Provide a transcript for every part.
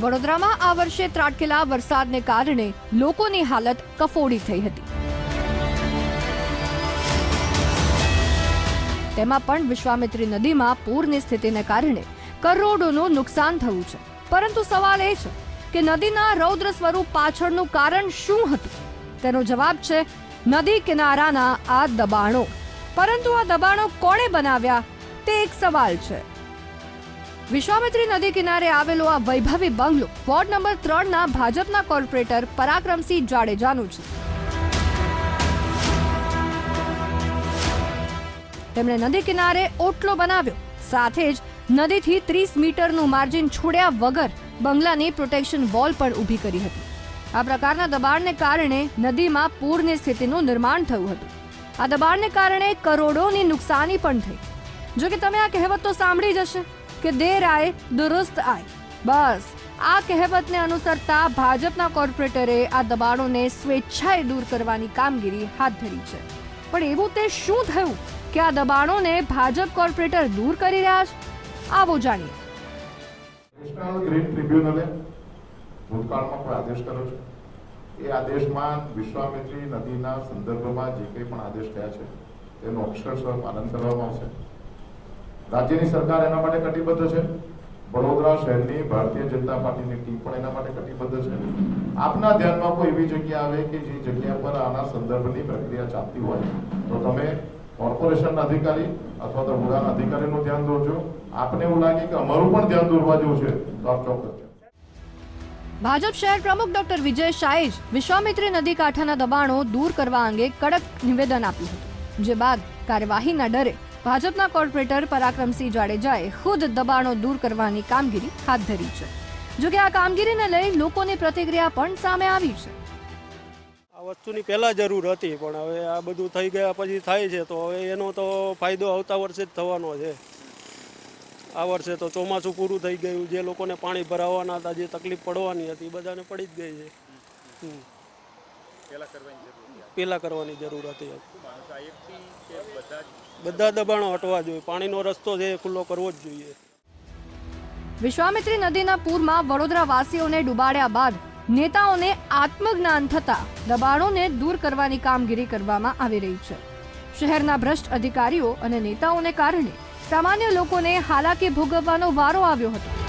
વડોદરામાં આ વર્ષે ત્રાટકેલા વરસાદને કારણે લોકોની હાલત કફોડી થઈ હતી. તેમાં પણ વિશ્વામિત્રી નદીમાં પૂરની સ્થિતિને કારણે કરોડોનું નુકસાન થયું છે. પરંતુ સવાલ એ છે કે નદીના રૌદ્ર સ્વરૂપ પાછળનું કારણ શું હતું? તેનો જવાબ છે, નદી કિનારાના આ દબાણો. પરંતુ આ દબાણો કોણે બનાવ્યા? તે એક સવાલ છે. વિશ્વામિત્રી નદી કિનારે આવેલો આ વૈભવી બંગલો વોર્ડ નંબર ત્રણના ભાજપના કોર્પોરેટર પરાક્રમસિંહ જાડેજાનું છે. તેમણે નદી કિનારે ઓટલો બનાવ્યો. સાથે જ નદીથી ત્રીસ મીટરનું માર્જિન છોડ્યા વગર બંગલાની પ્રોટેક્શન વોલ પણ ઊભી કરી હતી. આ પ્રકારના દબાણને કારણે નદીમાં પૂરની સ્થિતિનું નિર્માણ થયું હતું. આ દબાણને કારણે કરોડોની નુકસાની પણ થઈ. જો કે તમે આ કહેવત તો સાંભળી જ હશે. કે દેર આય દુરુસ્ત આય. બસ, આ કહેવતને અનુસરતા ભાજપના કોર્પોરેટરે આ દબાણોને સ્વેચ્છાએ દૂર કરવાની કામગીરી હાથ ધરી છે. પણ એવું તે શું થયું કે આ દબાણોને ભાજપ કોર્પોરેટર દૂર કરી રહ્યા છે? આવો જાણીએ. ગ્રીન ટ્રિબ્યુનલે ભૂતકાળમાં કોઈ આદેશ કર્યો છે. એ આદેશમાં વિશ્વામિત્રી નદીના સંદર્ભમાં જે કંઈ પણ આદેશ થયા છે, તેનું અક્ષરશઃ પાલન કરવામાં આવશે. રાજ્યની સરકાર એના માટે કટિબદ્ધ છે. વડોદરા શહેરની ભારતીય જનતા પાર્ટીની ટીમ પણ એના માટે કટિબદ્ધ છે. આપના ધ્યાનમાં કોઈ એવી જગ્યા આવે કે જે જગ્યા પર આના સંદર્ભની પ્રક્રિયા ચાલતી હોય? તો તમે કોર્પોરેશનના અધિકારી અથવા તો હુડાના અધિકારીનું ધ્યાન દોરજો. આપને એવું લાગે કે અમારું પણ ધ્યાન દોરવા જેવું છે, તો આપ ચોક્કસ ભાજપ શહેર પ્રમુખ ડોક્ટર વિજય શાહે જ વિશ્વામિત્રી નદી કાંઠાના દબાણો દૂર કરવા અંગે કડક નિવેદન આપ્યું હતું, જે બાદ કાર્યવાહીના ડરે ભાજપના કોર્પોરેટર પરાક્રમસિંહ જાડેજાએ ખુદ દબાણો દૂર કરવાની કામગીરી હાથ ધરી છે. જોકે આ કામગીરીને લઈ લોકોની પ્રતિક્રિયા પણ સામે આવી છે. આ વસ્તુની પહેલાં જરૂર હતી, પણ હવે આ બધું થઈ ગયા પછી થાય છે, તો હવે એનો તો ફાયદો આવતા વર્ષે જ થવાનો છે. આ વર્ષે તો ચોમાસું પૂરું થઈ ગયું, જે લોકોને પાણી ભરાવાના હતા, જે તકલીફ પડવાની હતી બધાને પડી જ ગઈ છે. હમ. પહેલા કરવાની જરૂર હતી બધા દબાણો હટવા જોઈએ. પાણીનો રસ્તો છે એ ખુલ્લો કરવો જ જોઈએ. વિશ્વામિત્રી નદીના પૂરમાં વડોદરા વાસીઓને ડૂબાડ્યા બાદ નેતાઓને આત્મજ્ઞાન થતા દબાણોને દૂર કરવાની કામગીરી કરવામાં આવી રહી છે. શહેરના ભ્રષ્ટ અધિકારીઓ અને નેતાઓને કારણે સામાન્ય લોકોને હાલાકી ભોગવવાનો વારો આવ્યો હતો.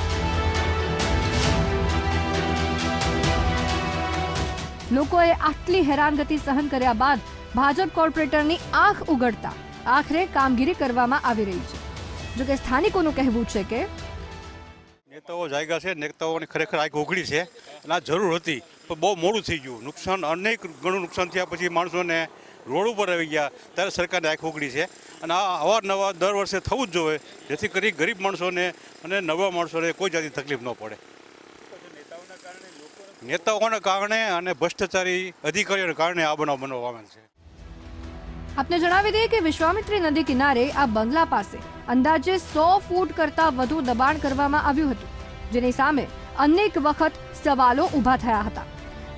લોકોએ આટલી હેરાનગતિ સહન કર્યા બાદ ભાજપ કોર્પોરેટરની આંખ ઉગડતા આખરે કામગીરી કરવામાં આવી રહી છે. જોકે સ્થાનિકોનું કહેવું છે કે નેતાઓ જાગ્યા છે, નેતાઓની ખરેખર આંખ ઓગળી છે અને આ જરૂર હતી. પણ બહુ મોડું થઈ ગયું. નુકસાન, અનેક ઘણું નુકસાન થયા પછી માણસોને રોડ ઉપર આવી ગયા. ત્યારે સરકારની આંખ ઉગડી છે. અને આ અવારનવાર દર વર્ષે થવું જ જોઈએ. જેથી કરી ગરીબ માણસોને અને નવા માણસોને કોઈ જાતની તકલીફ ન પડે. નેતાઓના કારણે અને ભ્રષ્ટાચારી અધિકારીઓના કારણે આ બનાવ બનવામાં છે. આપને જણાવી દઈએ કે વિશ્વામિત્રી નદી કિનારે આ બંગલા પાસે અંદાજે સો ફૂટ કરતા વધુ દબાણ કરવામાં આવ્યું હતું, જેની સામે અનેક વખત સવાલો ઊભા થયા હતા.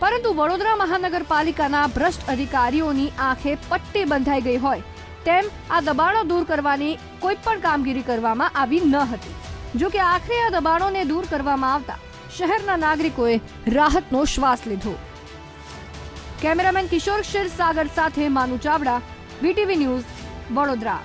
પરંતુ વડોદરા મહાનગરપાલિકાના ભ્રષ્ટ અધિકારીઓની આંખે પટ્ટી બંધાઈ ગઈ હોય તેમ આ દબાણો દૂર કરવાની કોઈ પણ કામગીરી કરવામાં આવી ન હતી. જો કે આખરે આ દબાણોને દૂર કરવામાં આવતા શહેરના નાગરિકોએ રાહતનો શ્વાસ લીધો. કેમેરામેન કિશોર ક્ષીરસાગર સાથે માનુ ચાવડા વીટીવી ન્યૂઝ વડોદરા.